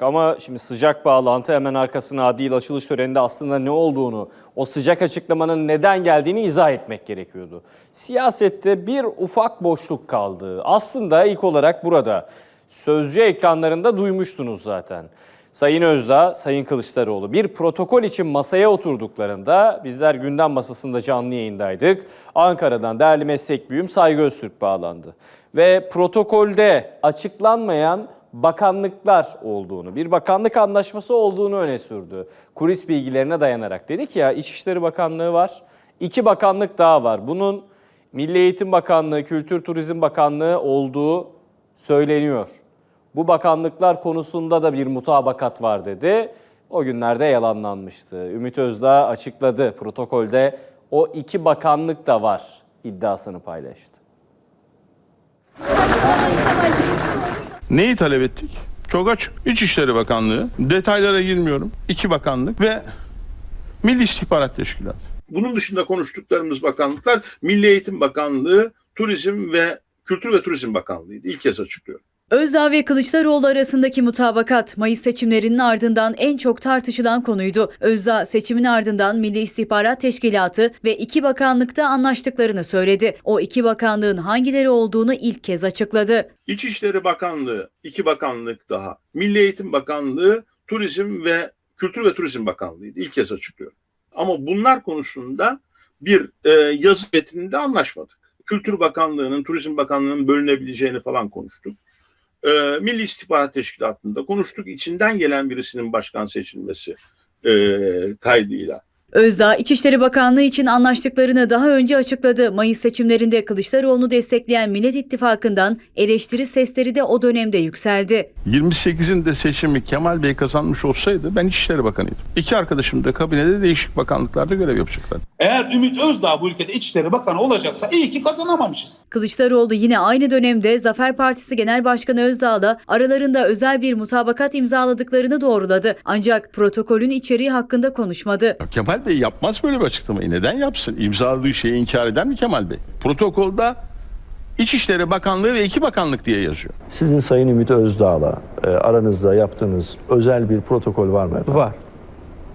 Ama şimdi sıcak bağlantı hemen arkasına adil açılış töreninde aslında ne olduğunu, o sıcak açıklamanın neden geldiğini izah etmek gerekiyordu. Siyasette bir ufak boşluk kaldı. Aslında ilk olarak burada sözcü ekranlarında duymuştunuz zaten. Sayın Özdağ, Sayın Kılıçdaroğlu bir protokol için masaya oturduklarında bizler gündem masasında canlı yayındaydık. Ankara'dan değerli meslek büyüğüm Saygı Öztürk bağlandı. Ve protokolde açıklanmayan bakanlıklar olduğunu, bir bakanlık anlaşması olduğunu öne sürdü. Kulis bilgilerine dayanarak dedik ya İçişleri Bakanlığı var, iki bakanlık daha var. Bunun Milli Eğitim Bakanlığı, Kültür Turizm Bakanlığı olduğu söyleniyor. Bu bakanlıklar konusunda da bir mutabakat var dedi. O günlerde yalanlanmıştı. Ümit Özdağ açıkladı protokolde o iki bakanlık da var iddiasını paylaştı. Neyi talep ettik? Çok açık. İçişleri Bakanlığı, detaylara girmiyorum. İki bakanlık ve Milli İstihbarat Teşkilatı. Bunun dışında konuştuklarımız bakanlıklar Milli Eğitim Bakanlığı, Turizm ve Kültür ve Turizm Bakanlığı'ydı. İlk kez açıklıyorum. Özdağ ve Kılıçdaroğlu arasındaki mutabakat Mayıs seçimlerinin ardından en çok tartışılan konuydu. Özdağ seçimin ardından Milli İstihbarat Teşkilatı ve iki bakanlıkta anlaştıklarını söyledi. O iki bakanlığın hangileri olduğunu ilk kez açıkladı. İçişleri Bakanlığı, iki bakanlık daha. Milli Eğitim Bakanlığı, Turizm ve Kültür ve Turizm Bakanlığı'ydı. İlk kez açıklıyorum. Ama bunlar konusunda bir e, yazı metninde anlaşmadık. Kültür Bakanlığı'nın, Turizm Bakanlığı'nın bölünebileceğini falan konuştuk. E, Milli İstihbarat Teşkilatı'nda konuştuk. İçinden gelen birisinin başkan seçilmesi e, kaydıyla. Özdağ, İçişleri Bakanlığı için anlaştıklarını daha önce açıkladı. Mayıs seçimlerinde Kılıçdaroğlu'nu destekleyen Millet İttifakı'ndan eleştiri sesleri de o dönemde yükseldi. 28'inde seçimi Kemal Bey kazanmış olsaydı ben İçişleri Bakanıydım. İki arkadaşım da kabinede değişik bakanlıklarda görev yapacaklar. Eğer Ümit Özdağ bu ülkede İçişleri Bakanı olacaksa iyi ki kazanamamışız. Kılıçdaroğlu yine aynı dönemde Zafer Partisi Genel Başkanı Özdağ'la aralarında özel bir mutabakat imzaladıklarını doğruladı. Ancak protokolün içeriği hakkında konuşmadı. Ya Kemal Bey yapmaz böyle bir açıklamayı. Neden yapsın? İmzaladığı şeyi inkar eder mi Kemal Bey? Protokolda İçişleri Bakanlığı ve iki bakanlık diye yazıyor. Sizin Sayın Ümit Özdağ'la e, aranızda yaptığınız özel bir protokol var mı efendim? Var.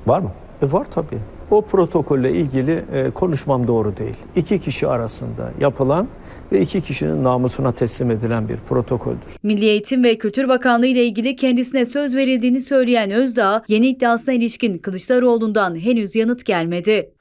Var mı? E var tabii. O protokolle ilgili e, konuşmam doğru değil. İki kişi arasında yapılan ve iki kişinin namusuna teslim edilen bir protokoldür. Milli Eğitim ve Kültür Bakanlığı ile ilgili kendisine söz verildiğini söyleyen Özdağ, yeni iddiasına ilişkin Kılıçdaroğlu'ndan henüz yanıt gelmedi.